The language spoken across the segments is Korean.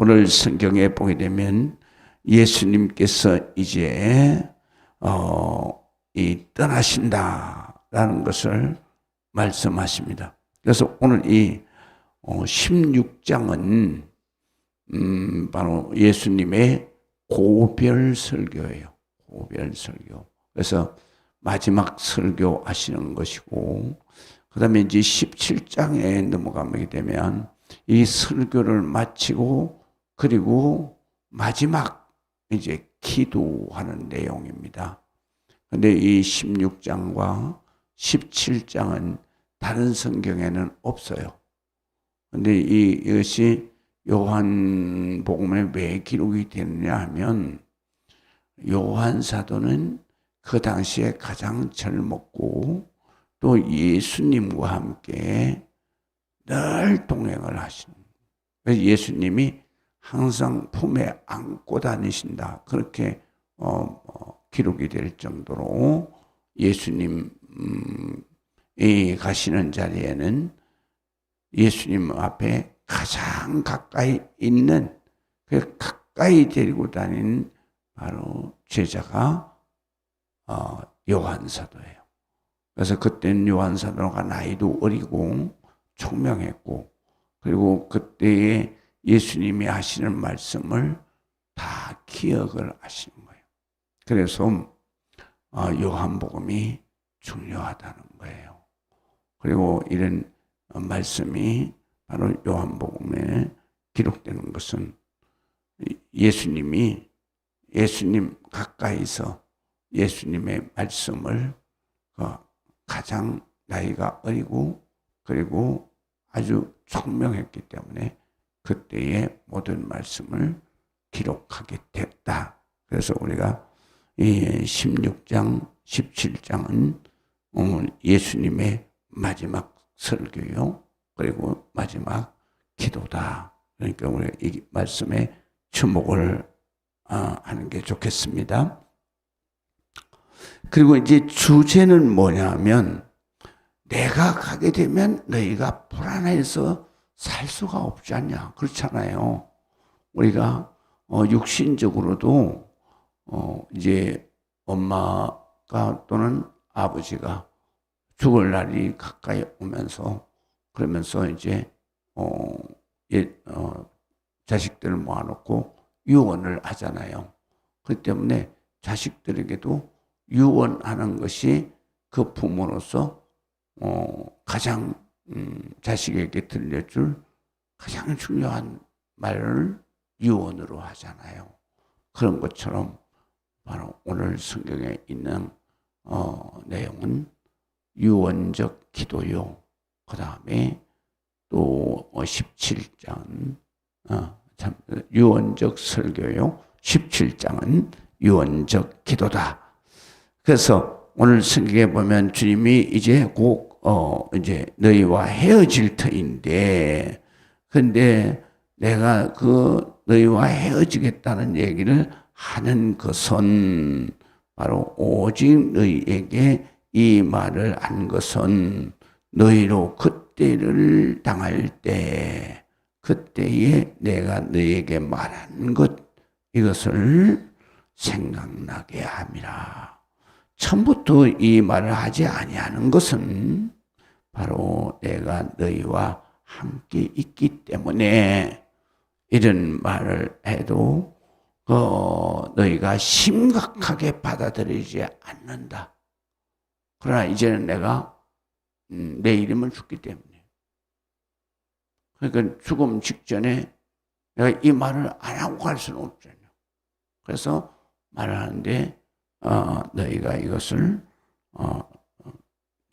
오늘 성경에 보게 되면 예수님께서 이제 어, 이 떠나신다라는 것을 말씀하십니다. 그래서 오늘 이 16장은 음, 바로 예수님의 고별 설교예요. 고별 설교. 그래서 마지막 설교 하시는 것이고, 그 다음에 이제 17장에 넘어가게 되면 이 설교를 마치고, 그리고 마지막 이제 기도하는 내용입니다. 근데 이 16장과 17장은 다른 성경에는 없어요. 근데 이, 이것이 요한 복음에 왜 기록이 되느냐 하면 요한 사도는 그 당시에 가장 젊었고 또 예수님과 함께 늘 동행을 하신 예수님이 항상 품에 안고 다니신다 그렇게 어, 어, 기록이 될 정도로 예수님이 가시는 자리에는 예수님 앞에 가장 가까이 있는 그 가까이 데리고 다니는 바로 제자가 어, 요한 사도예요. 그래서 그때는 요한 사도가 나이도 어리고 총명했고 그리고 그때에 예수님이 하시는 말씀을 다 기억을 하시는 거예요. 그래서 어, 요한복음이 중요하다는 거예요. 그리고 이런 말씀이 바로 요한복음에 기록되는 것은 예수님이 예수님 가까이서 예수님의 말씀을 그 가장 나이가 어리고 그리고 아주 총명했기 때문에 그때의 모든 말씀을 기록하게 됐다. 그래서 우리가 이 16장, 17장은 예수님의 마지막 설교요. 그리고 마지막 기도다. 그러니까 우리 이 말씀에 주목을 아, 하는 게 좋겠습니다. 그리고 이제 주제는 뭐냐면 내가 가게 되면 너희가 불안해서 살 수가 없지 않냐. 그렇잖아요. 우리가 어, 육신적으로도 어, 이제 엄마가 또는 아버지가 죽을 날이 가까이 오면서 그러면서 이제 어, 예, 어, 자식들을 모아놓고 유언을 하잖아요. 그 때문에 자식들에게도 유언하는 것이 그 부모로서 어, 가장 음, 자식에게 들려줄 가장 중요한 말을 유언으로 하잖아요. 그런 것처럼 바로 오늘 성경에 있는 어, 내용은 유언적 기도요. 그 다음에 또 17장, 어, 참, 유언적 설교요. 17장은 유언적 기도다. 그래서 오늘 성경에 보면 주님이 이제 곧, 어, 이제 너희와 헤어질 터인데, 근데 내가 그 너희와 헤어지겠다는 얘기를 하는 것은 바로 오직 너희에게 이 말을 한 것은 너희로 그때를 당할 때 그때에 내가 너에게 말한 것 이것을 생각나게 함이라. 처음부터 이 말을 하지 아니하는 것은 바로 내가 너희와 함께 있기 때문에 이런 말을 해도 어, 너희가 심각하게 받아들이지 않는다. 그러나 이제는 내가 음, 내 이름을 죽기 때문에. 그러니까 죽음 직전에 내가 이 말을 안 하고 갈 수는 없잖아요. 그래서 말을 하는데 어, 너희가 이것을 어,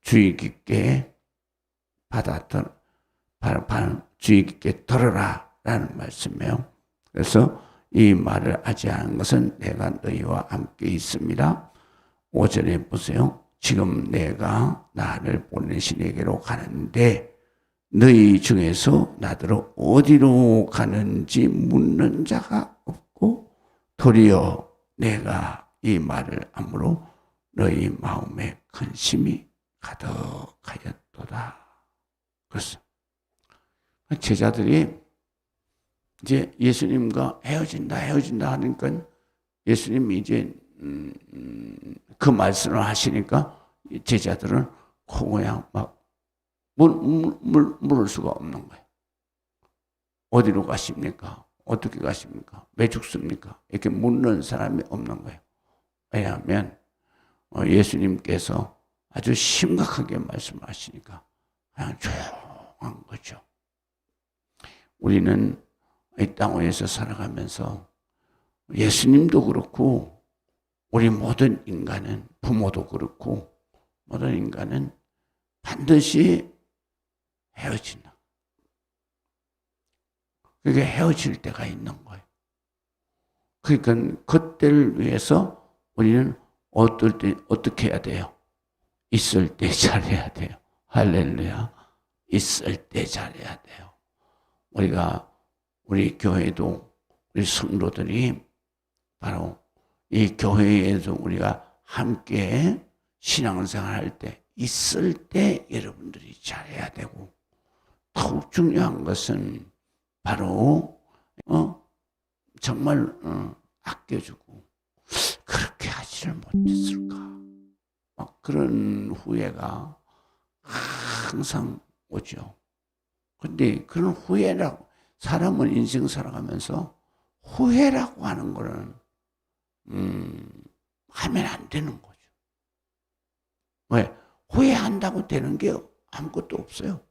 주의 깊게 받아들, 주의 깊게 들어라 라는 말씀이에요. 그래서 이 말을 하지 않은 것은 내가 너희와 함께 있습니다. 5절에 보세요. 지금 내가 나를 보내신 에게로 가는데 너희 중에서 나더러 어디로 가는지 묻는 자가 없고 도리어 내가 이 말을 함으로 너희 마음에 근심이 가득하였도다. 그래서 제자들이 이제 예수님과 헤어진다, 헤어진다 하니까 예수님이 이제 음, 음, 그 말씀을 하시니까 이 제자들은 코고야 막 물, 물, 물, 물을 수가 없는 거예요. 어디로 가십니까? 어떻게 가십니까? 왜 죽습니까? 이렇게 묻는 사람이 없는 거예요. 왜냐하면 어, 예수님께서 아주 심각하게 말씀하시니까 그냥 조용한 거죠. 우리는 이땅 위에서 살아가면서 예수님도 그렇고 우리 모든 인간은 부모도 그렇고 모든 인간은 반드시 헤어진다. 그게 헤어질 때가 있는 거예요. 그러니까 그때를 위해서 우리는 어떨 때 어떻게 해야 돼요? 있을 때 잘해야 돼요. 할렐루야. 있을 때 잘해야 돼요. 우리가 우리 교회도 우리 성도들이 바로 이 교회에서 우리가 함께 신앙생활 할 때 있을 때 여러분들이 잘해야 되고 더욱 중요한 것은 바로 어 정말 어, 아껴주고 그렇게 하지를 못했을까 막 그런 후회가 항상 오죠. 근데 그런 후회라고 사람은 인생 살아가면서 후회라고 하는 거는 음, 하면 안 되는 거죠. 왜? 후회한다고 되는 게 아무것도 없어요.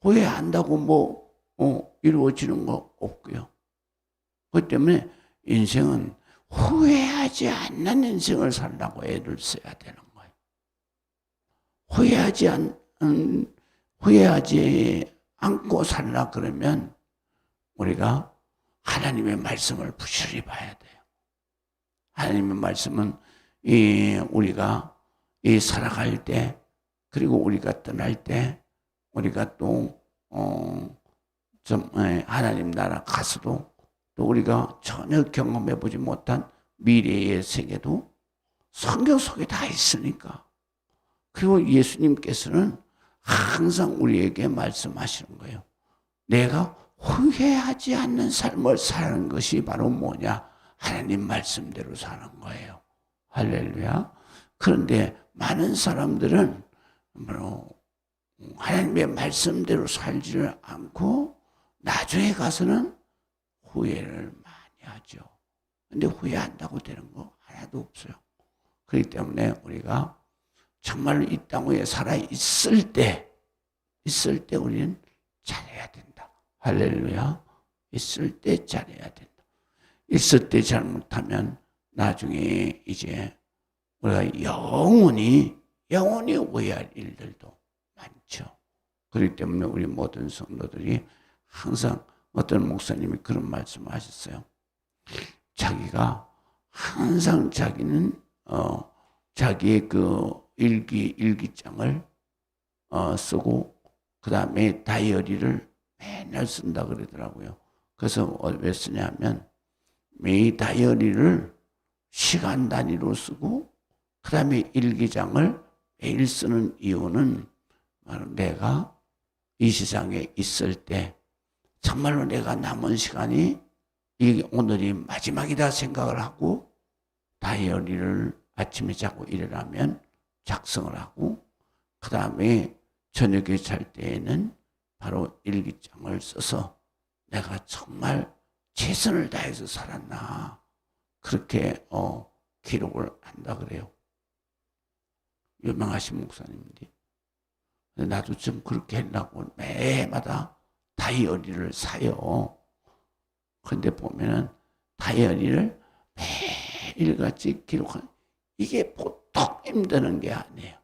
후회한다고 뭐 어, 이루어지는 거 없고요. 그렇기 때문에 인생은 후회하지 않는 인생을 살라고 애를 써야 되는 거예요. 후회하지 않, 음, 후회하지 않고 살라 그러면 우리가 하나님의 말씀을 부실히 봐야 돼요. 하나님의 말씀은 이 우리가 이 살아갈 때 그리고 우리가 떠날 때 우리가 또 어, 좀 예, 하나님 나라 가서도 또 우리가 전혀 경험해 보지 못한 미래의 세계도 성경 속에 다 있으니까 그리고 예수님께서는 항상 우리에게 말씀하시는 거예요. 내가 후회하지 않는 삶을 사는 것이 바로 뭐냐? 하나님 말씀대로 사는 거예요. 할렐루야. 그런데 많은 사람들은 바로 하나님의 말씀대로 살지를 않고 나중에 가서는 후회를 많이 하죠. 근데 후회한다고 되는 거 하나도 없어요. 그렇기 때문에 우리가 정말 이땅 위에 살아 있을 때, 있을 때 우리는 잘해야 된다. 할렐루야. 있을 때 잘해야 된다. 있을 때 잘못하면 나중에 이제 우리가 영원히, 영원히 후회할 일들도 많죠. 그렇기 때문에 우리 모든 성도들이 항상 어떤 목사님이 그런 말씀을 하셨어요. 자기가 항상 자기는 어 자기의 그 일기 일기장을 어 쓰고 그 다음에 다이어리를 맨날 쓴다 그러더라고요. 그래서 어, 왜 쓰냐면 매일 다이어리를 시간 단위로 쓰고 그 다음에 일기장을 매일 쓰는 이유는 내가 이 세상에 있을 때 정말로 내가 남은 시간이 이 오늘이 마지막이다 생각을 하고 다이어리를 아침에 자고 일어나면 작성을 하고 그 다음에 저녁에 잘 때에는 바로 일기장을 써서 내가 정말 최선을 다해서 살았나 그렇게 어, 기록을 한다 그래요. 유명하신 목사님인데 나도 좀 그렇게 하려고 매마다 다이어리를 사요. 근데 보면은 다이어리를 매일같이 기록한 이게 보통 힘드는 게 아니에요.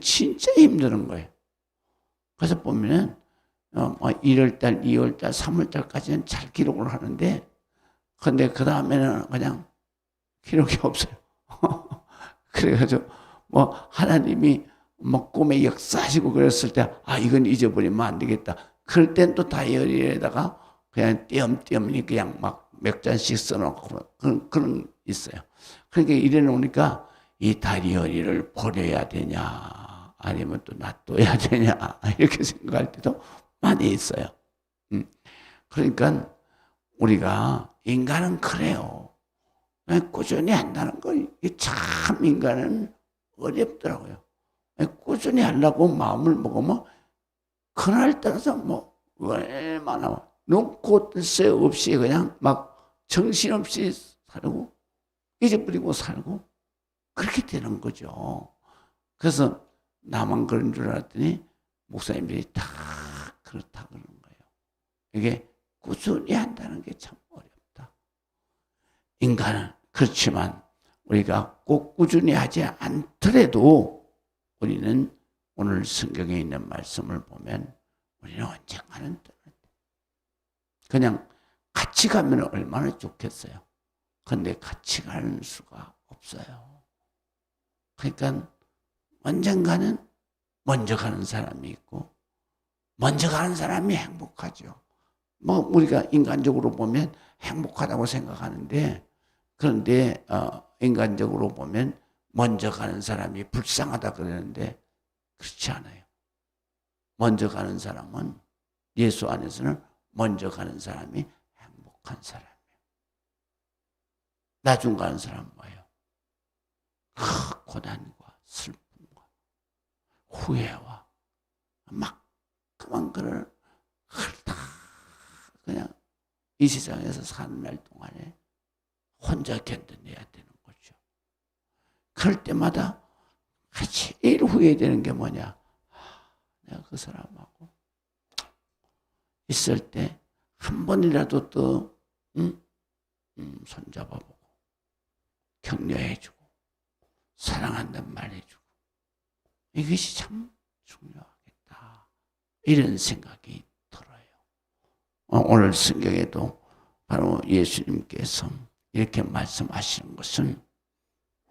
진짜 힘드는 거예요. 그래서 보면은 어, 뭐 1월달, 2월달, 3월달까지는 잘 기록을 하는데 근데 그 다음에는 그냥 기록이 없어요. 그래가지고 뭐 하나님이 뭐 꿈에 역사하시고 그랬을 때 아 이건 잊어버리면 안 되겠다. 그럴 땐 또 다이어리에다가 그냥 띄엄띄엄 그냥 막 몇 잔씩 써놓고 그런, 그런 있어요. 그러니까 이래 놓으니까 이 다이어리를 버려야 되냐 아니면 또 놔둬야 되냐 이렇게 생각할 때도 많이 있어요. 음. 그러니까 우리가 인간은 그래요. 꾸준히 한다는 거, 이게 참 인간은 어렵더라고요. 꾸준히 하려고 마음을 먹으면 그날 따라서 뭐 얼마나 놓고 뜰새 없이 그냥 막 정신없이 살고 잊어버리고 살고 그렇게 되는 거죠. 그래서 나만 그런 줄 알았더니 목사님들이 다 그렇다 그러는 거예요. 이게 꾸준히 한다는 게 참 어렵다. 인간은 그렇지만 우리가 꼭 꾸준히 하지 않더라도 우리는 오늘 성경에 있는 말씀을 보면 우리는 언젠가는 그냥 같이 가면 얼마나 좋겠어요. 근데 같이 가는 수가 없어요. 그러니까 언젠가는 먼저 가는 사람이 있고 먼저 가는 사람이 행복하죠. 뭐 우리가 인간적으로 보면 행복하다고 생각하는데 그런데 어, 인간적으로 보면 먼저 가는 사람이 불쌍하다 그러는데 그렇지 않아요. 먼저 가는 사람은 예수 안에서는 먼저 가는 사람이 행복한 사람이에요. 나중 가는 사람은 뭐예요? 그 고난과 슬픔과 후회와 막 그만 그를 다 그냥 이 세상에서 사는 날 동안에 혼자 견뎌내야 되는 거죠. 그럴 때마다 제일 후회되는 게 뭐냐? 내가 그 사람하고 있을 때 한 번이라도 또 응? 음, 손잡아보고 격려해주고 사랑한다는 말해주고 이것이 참 중요하겠다 이런 생각이 들어요. 어, 오늘 성경에도 바로 예수님께서 이렇게 말씀하시는 것은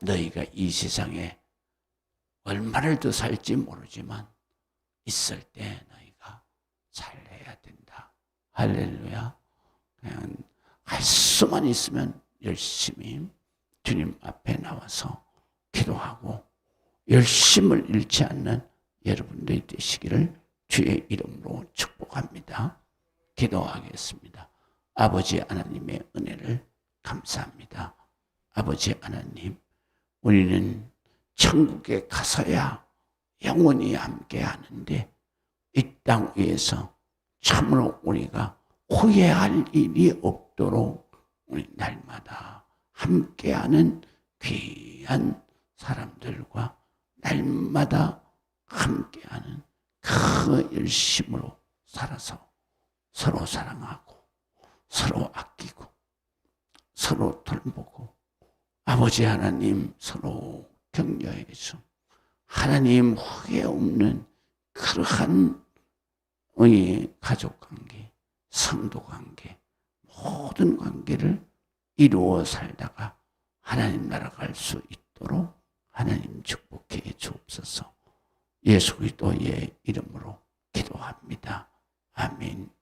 너희가 이 세상에 얼마를 더 살지 모르지만 있을 때 너희가 잘해야 된다. 할렐루야. 그냥 할 수만 있으면 열심히 주님 앞에 나와서 기도하고 열심을 잃지 않는 여러분들이 되시기를 주의 이름으로 축복합니다. 기도하겠습니다. 아버지 하나님의 은혜를 감사합니다. 아버지 하나님, 우리는 천국에 가서야 영원히 함께 하는데 이 땅 위에서 참으로 우리가 후회할 일이 없도록 우리 날마다 함께하는 귀한 사람들과 날마다 함께하는 그 열심으로 살아서 서로 사랑하고 서로 아끼고 서로 돌보고 아버지 하나님 서로 격려해서 하나님 후회 없는 그러한 우리 가족 관계, 성도 관계, 모든 관계를 이루어 살다가 하나님 나라 갈 수 있도록 하나님 축복해 주옵소서. 예수 그리스도의 이름으로 기도합니다. 아멘.